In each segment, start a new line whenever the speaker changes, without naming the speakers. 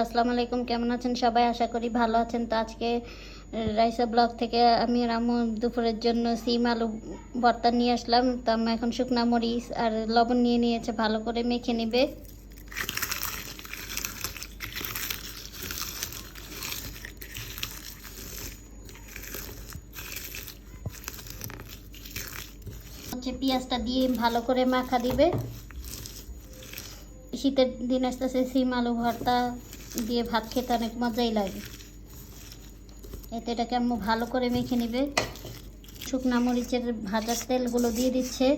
আসসালামু আলাইকুম, কেমন আছেন সবাই? আশা করি ভালো আছেন। তো আজকে রাইসা ব্লগ থেকে আমি রামু দুপুরের জন্য সিম, আলু, ভর্তা নিয়ে আসলাম। তো আমি এখন শুকনা মরিচ আর লবণ নিয়ে নিয়েছে, ভালো করে মেখে নেবে। হচ্ছে পেঁয়াজটা দিয়ে ভালো করে মাখা দিবে। শীতের দিন আসতেছে সিম, আলু, ভর্তা। দিয়ে ভাত খেতে অনেক মজাই লাগে। এতে এটাকে আম্মু ভালো করে মেখে নিবে। শুকনা মরিচের ভাজার তেলগুলো দিয়ে দিচ্ছে।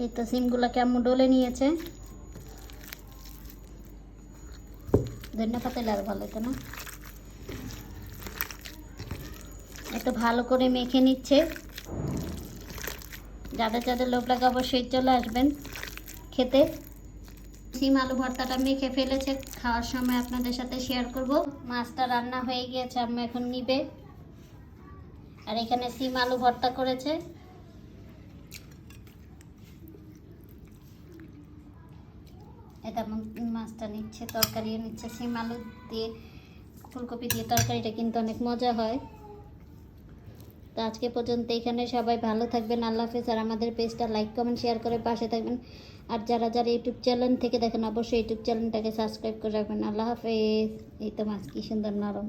এই তো সিমগুলোকে আম্মু ডলে নিয়েছে। ধন্যবাদ পাতালে আর ভালো হতো না? একটু ভালো করে মেখে নিচ্ছে। যাদের যাদের লোভ লাগে অবশ্যই চলে আসবেন খেতে। সিম আলু ভর্তাটা মেখে ফেলেছে, খাওয়ার সময় আপনাদের সাথে শেয়ার করব। মাছটা রান্না হয়ে গিয়েছে আমি এখন নিবে। আর এখানে সিম আলু ভর্তা করেছে। এটা মাছটা নিচ্ছে, তরকারিও নিচ্ছে। সিম আলু দিয়ে, ফুলকপি দিয়ে তরকারিটা কিন্তু অনেক মজা হয়। তো আজকে পর্যন্ত এখানে সবাই ভালো থাকবেন, আল্লাহ হাফেজ। আর আমাদের পেজটা লাইক, কমেন্ট, শেয়ার করে পাশে থাকবেন। আর যারা যারা ইউটিউব চ্যানেল থেকে দেখেন, অবশ্যই ইউটিউব চ্যানেলটাকে সাবস্ক্রাইব করে রাখবেন। আল্লাহ হাফেজ। এই তো মাছ, কি সুন্দর নরম।